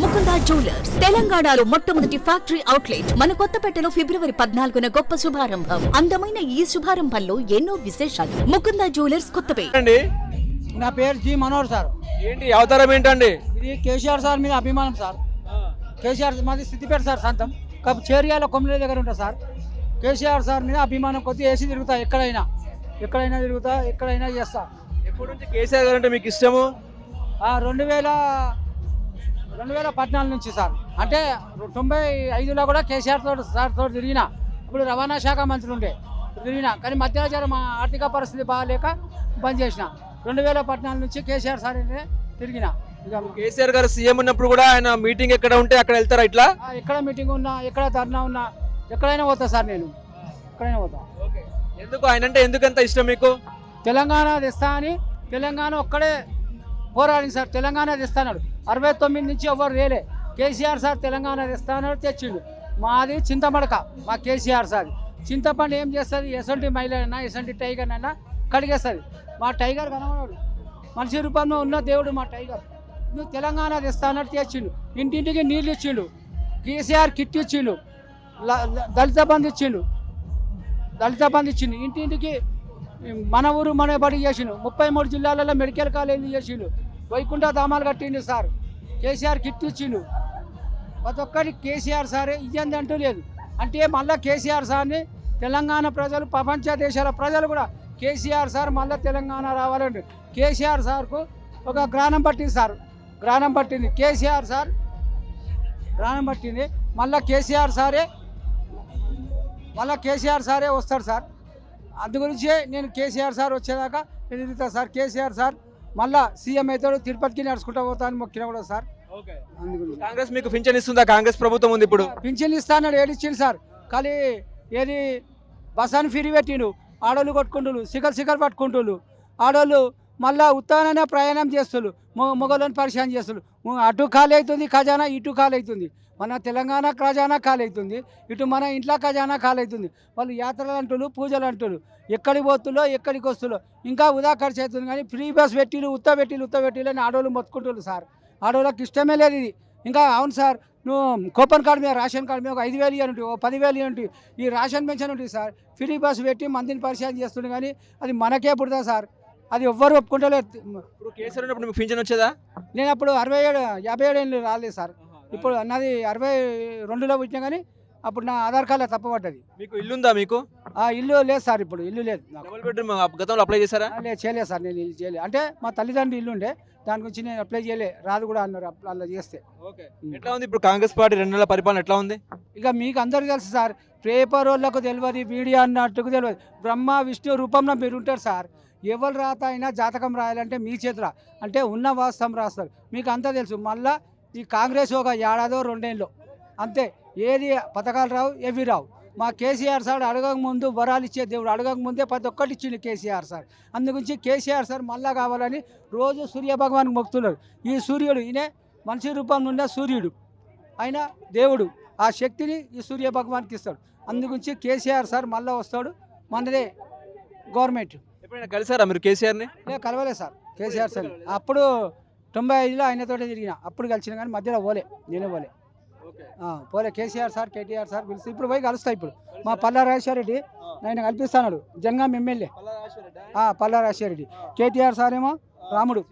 Mukunda jewellers. తెలంగాణలో మొట్టమొదటి factory outlet. మన కొత్తపేటలో ఫిబ్రవరి పద్నాలుగున గొప్ప శుభారంభం. అందమైన ఈ శుభారంభంలో ఎన్నో విశేషాలు. ముకుందా జ్యువెలర్స్ కొత్తపేట. నా పేరు జి మనోహర్ సార్. ఏంటి అవతారం ఏంటండి? ఇది కేసీఆర్ సార్ మీద అభిమానం సార్. కేసీఆర్ మాది సిద్దిపేట సార్ సొంతం. కాకపోతే చేరియాల కొమ్మల దగ్గర ఉంటా సార్. కేసీఆర్ సార్ మీద అభిమానం కొద్ది వేసి తిరుగుతా ఎక్కడైనా. ఎక్కడైనా తిరుగుతా ఎక్కడైనా చేస్తా. ఎప్పటి నుంచి కేసీఆర్ గారు అంటే మీకు ఇష్టము? ఆ రెండు వేల రెండు వేల పద్నాలుగు నుంచి సార్. అంటే తొంభై ఐదులో కూడా కేసీఆర్ తోటి సార్ తోటి తిరిగిన ఇప్పుడు రవాణా శాఖ మంత్రి ఉండే తిరిగిన కానీ మధ్యాహ్నం మా ఆర్థిక పరిస్థితి బాగాలేక బంద్ చేసిన. రెండు వేల పద్నాలుగు నుంచి కేసీఆర్ సార్ తిరిగిన. కేసీఆర్ గారు సీఎం ఉన్నప్పుడు కూడా ఆయన మీటింగ్ ఎక్కడ ఉంటే అక్కడ వెళ్తారా ఇట్లా? ఎక్కడ మీటింగ్ ఉన్నా ఎక్కడ ధర్నా ఉన్నా ఎక్కడైనా పోతా సార్ నేను. ఎక్కడైనా పోతా. ఎందుకు? ఆయన అంటే ఎందుకు అంత ఇష్టం మీకు? తెలంగాణ తెస్తా అని తెలంగాణ ఒక్కడే పోరాడింది సార్. తెలంగాణ తెస్తాడు అరవై తొమ్మిది నుంచి ఎవరు రేలే కేసీఆర్ సార్ తెలంగాణ తెస్తానని తెచ్చిండు. మాది చింతమడక మా కేసీఆర్ సార్. చింతపండు ఏం చేస్తుంది? ఎసంటి మహిళ అయినా ఎసంటి టైగర్ అయినా కడిగేస్తుంది. మా టైగర్ కనబడాడు. మనిషి రూపంలో ఉన్న దేవుడు మా టైగర్. నువ్వు తెలంగాణ తెస్తానని తెచ్చిండు. ఇంటింటికి నీళ్ళు ఇచ్చిండు. కేసీఆర్ కిట్ ఇచ్చిండు. దళిత బంధు ఇచ్చిండు. దళిత బంధు ఇచ్చిండు. ఇంటింటికి మన ఊరు మన బడి చేసిండు. ముప్పై మూడు జిల్లాలలో మెడికల్ కాలేజీ చేసిండు. వైకుంఠ ధామాలు కట్టిండు సార్. కేసీఆర్ కిట్ ఇచ్చిండు. ప్రతి ఒక్కరికి కేసీఆర్ సారే ఇయ్యంది అంటూ లేదు. అంటే మళ్ళీ కేసీఆర్ సార్ని తెలంగాణ ప్రజలు ప్రపంచ దేశాల ప్రజలు కూడా కేసీఆర్ సార్ మళ్ళీ తెలంగాణ రావాలండి కేసీఆర్ సార్కు ఒక గ్రాణం పట్టింది సార్. గ్రాణం పట్టింది కేసీఆర్ సార్. గ్రాణం పట్టింది. మళ్ళీ కేసీఆర్ సారే మళ్ళీ కేసీఆర్ సారే వస్తాడు సార్. అందు గురించే నేను కేసీఆర్ సార్ వచ్చేదాకా ఎదుగుతా సార్. కేసీఆర్ సార్ మళ్ళా సీఎం అవుతాడు తిరుపతికి నడుచుకుంటా పోతాను మొక్కిన కూడా సార్. కాంగ్రెస్ మీకు పింఛన్ ఇస్తుందా? కాంగ్రెస్ ప్రభుత్వం ఉంది ఇప్పుడు. పింఛన్ ఇస్తాడు ఏడిచ్చిండు సార్. కానీ ఏది బసాన్ని ఫిరి పెట్టిండు ఆడోళ్ళు కొట్టుకుంటులు సిగల్ సిగల్ పట్టుకుంటులు ఆడోళ్ళు మళ్ళా ఉత్తాననే ప్రయాణం చేస్తులు మొగలను పరిశాన్ చేస్తులు ము- అటు ఖాళీ అవుతుంది ఖజానా ఇటు ఖాళీ అవుతుంది. మన తెలంగాణ ఖజానా ఖాళీ అవుతుంది ఇటు మన ఇంట్లో ఖజానా ఖాళీ అవుతుంది వాళ్ళు యాత్రలు అంటులు పూజలు అంటులు ఎక్కడికి పోతులో ఎక్కడికి వస్తులో ఇంకా ఉదా ఖర్చు అవుతుంది కానీ ఫ్రీ బస్ పెట్టిలు ఉత్త పెట్టిలు ఉత్త పెట్టిలు అని ఆడోళ్ళు మొత్తుకుంటున్నారు సార్. ఆడోళ్ళకి ఇష్టమే లేదు ఇది. ఇంకా అవును సార్ నువ్వు కూపన్ కార్డు మీద రేషన్ కార్డు మీద ఒక ఐదు వేలు ఇవ్వండి ఓ పదివేలు ఇవ్వండి ఈ రేషన్ పెన్షన్ ఉంటుంది సార్. ఫ్రీ బస్ పెట్టి మందిని పరిచయం చేస్తుంది కానీ అది మనకే పుడతా సార్. అది ఎవ్వరు ఒప్పుకుంటలేరు ఇప్పుడు కేసీఆర్ మీకు పింఛన్ వచ్చేదా? నేను అప్పుడు అరవై ఏడు యాభై ఏడు ఏళ్ళు రాలేదు సార్. ఇప్పుడు నాది అరవై రెండులో పుట్టినా కానీ అప్పుడు నా ఆధార్ కార్డులో తప్పబడ్డది. మీకు ఇల్లు ఉందా మీకు? ఆ ఇల్లు లేదు సార్ ఇప్పుడు ఇల్లు లేదు నాకు. డబుల్ బెడ్రూమ్ గతంలో అప్లై చేశారా? ఆ, లేదు చేయలేదు సార్ నేను ఇల్లు చేయలేదు. అంటే మా తల్లిదండ్రులు ఇల్లు ఉండే దాని గురించి నేను అప్లై చేయలే రాదు కూడా అన్నారు అప్ల- అలా చేస్తే. ఓకే. ఎట్లా ఉంది ఇప్పుడు కాంగ్రెస్ పార్టీ రెండు నెలల పరిపాలన ఎట్లా ఉంది? ఇక మీకు అందరికీ తెలుసు సార్ పేపర్ వాళ్ళకు తెలియదు మీడియా అన్నట్టుకు తెలియదు. బ్రహ్మ విష్ణు రూపంలో మీరు ఉంటారు సార్. ఎవరు రాత అయినా జాతకం రాయాలంటే మీ చేతిలో. అంటే ఉన్న వాస్తవం రాస్తారు. మీకు అంతా తెలుసు. మళ్ళా ఈ కాంగ్రెస్ ఒక ఏడాదో రెండేళ్ళు. అంతే. ఏది పథకాలు రావు ఏవి రావు. మా కేసీఆర్ సార్ అడగక ముందు వరాలు ఇచ్చే దేవుడు. అడగక ముందే ప్రతి ఒక్కటి ఇచ్చింది కేసీఆర్ సార్. అందుగురించి కేసీఆర్ సార్ మళ్ళా కావాలని రోజు సూర్య భగవాన్ మొక్కుతున్నారు ఈ సూర్యుడు ఈయనే మనిషి రూపంలో ఉన్న సూర్యుడు. ఆయన దేవుడు ఆ శక్తిని ఈ సూర్య భగవాన్కి ఇస్తాడు. అందుగురించి కేసీఆర్ సార్ మళ్ళీ వస్తాడు మనదే గవర్నమెంట్. ఎప్పుడైనా కలిసారా మీరు కేసీఆర్ని? కలవలేదు సార్. KCR sir. అప్పుడు తొంభై ఐదులో ఆయనతోటే తిరిగిన. అప్పుడు కలిసిన కానీ మధ్యలో పోలే. నేనే పోలే. ఆ, పోలే. కేసీఆర్ సార్ కేటీఆర్ సార్ పిలిచి ఇప్పుడు పోయి కలుస్తా ఇప్పుడు. మా పల్లా రాజేశ్వరరెడ్డి ఆయన కల్పిస్తాడు Jangaon MLA. Palla Rajeshwar Reddy KTR sir ఏమో రాముడు.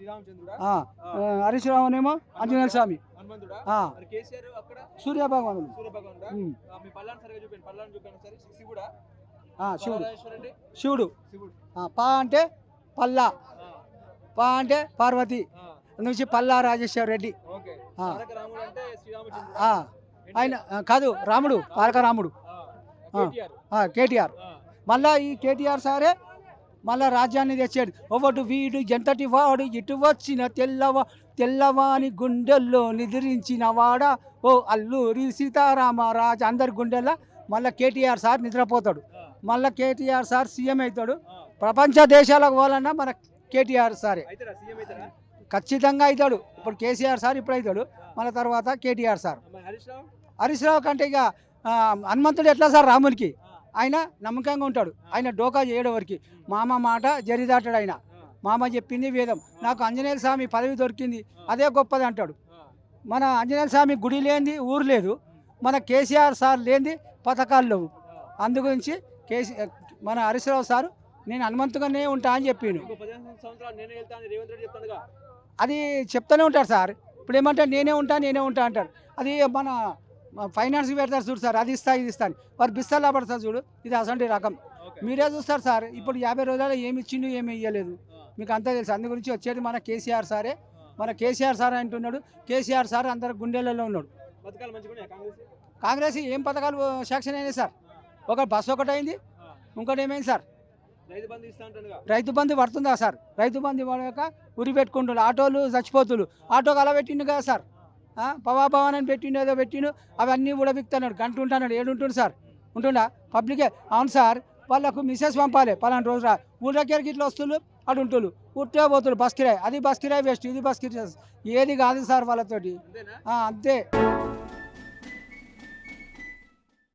హరీష్ రావు ఏమో ఆంజనేయ స్వామి. సూర్య భగవానుడు. ఆ, శివుడు? శివుడు. పా అంటే పల్లా. పా అంటే పార్వతి. నుంచి పల్లా రాజేశ్వర రెడ్డి. ఆయన కాదు రాముడు పాలక రాముడు. కేటీఆర్. మళ్ళా ఈ కేటీఆర్ సారే మళ్ళా రాజ్యాన్ని తెచ్చాడు. ఒకటి వీడు ఎంతటి వాడు ఇటు వచ్చిన తెల్లవా తెల్లవాని గుండెల్లో నిద్రించిన వాడ? ఓ అల్లూరి సీతారామరాజు అందరి గుండెల్లో మళ్ళీ కేటీఆర్ సార్ నిద్రపోతాడు. మళ్ళీ కేటీఆర్ సార్ సీఎం అవుతాడు. ప్రపంచ దేశాలకు పోవాలన్నా మన కేటీఆర్ సారే. ఖచ్చితంగా అవుతాడు. ఇప్పుడు కేసీఆర్ సార్ ఇప్పుడు అవుతాడు. మళ్ళీ తర్వాత కేటీఆర్ సార్. హరీష్ రావు? కంటే ఇక హనుమంతుడు ఎట్లా సార్ రామునికి? ఆయన నమ్మకంగా ఉంటాడు. ఆయన డోకా చేయడం వరకు మామ మాట జరిదాటాడు ఆయన. మామ చెప్పింది వేదం. నాకు ఆంజనేయ స్వామి పదవి దొరికింది. అదే గొప్పది అంటాడు. మన ఆంజనేయ స్వామి గుడి లేనిది ఊరు లేదు. మన కేసీఆర్ సార్ లేనిది పథకాలు లేవు. అందు గురించి కేసీ మన హరీశ్రావు సారు నేను హనుమంతుగానే ఉంటా అని చెప్పిండు అది చెప్తూనే ఉంటారు సార్. ఇప్పుడు ఏమంటే నేనే ఉంటా నేనే ఉంటా అంటారు. అది మన ఫైనాన్స్ పెడతారు చూడు సార్ అది ఇస్తా ఇది ఇస్తా వారు బిస్తాలా పడతారు చూడు ఇది అసంటి రకం. మీరే చూస్తారు సార్ ఇప్పుడు యాభై రోజుల్లో ఏమి ఇచ్చిండు ఏమి ఇవ్వలేదు మీకు అంతా తెలుసు. అందు గురించి వచ్చేది మన కేసీఆర్ సారే. మన కేసీఆర్ సార్ అంటున్నాడు. కేసీఆర్ సార్ అందరు గుండెలలో ఉన్నాడు. కాంగ్రెస్? ఏం పథకాలు శాంక్షన్ అయినాయి సార్? ఒక బస్సు ఒకటి అయింది ఆ, ఇంకోటి ఏమైంది సార్? రైతు బంధు పడుతుందా సార్? రైతు బంధు పడక ఉరి పెట్టుకుంటున్నారు. ఆటోలు చచ్చిపోతులు. ఆటోకి అలా పెట్టిండు కదా సార్? పవా భవన్ అని పెట్టిండు ఏదో పెట్టిండు. అవన్నీ కూడా బిక్తున్నాడు గంట ఉంటున్నాడు ఏడు ఉంటుంది సార్? ఉంటుండా? పబ్లికే. అవును సార్ వాళ్ళకు మిసెస్ పంపాలి. పలానా రోజు రా దగ్గరికి ఇట్లా వస్తున్నారు అటు ఉంటులు ఉట్టే పోతులు బస్ కిరాయి. అది బస్ కిరాయి వేస్ట్ ఇది బస్ కిరాయి. ఏది కాదు సార్ వాళ్ళతోటి. అంతే.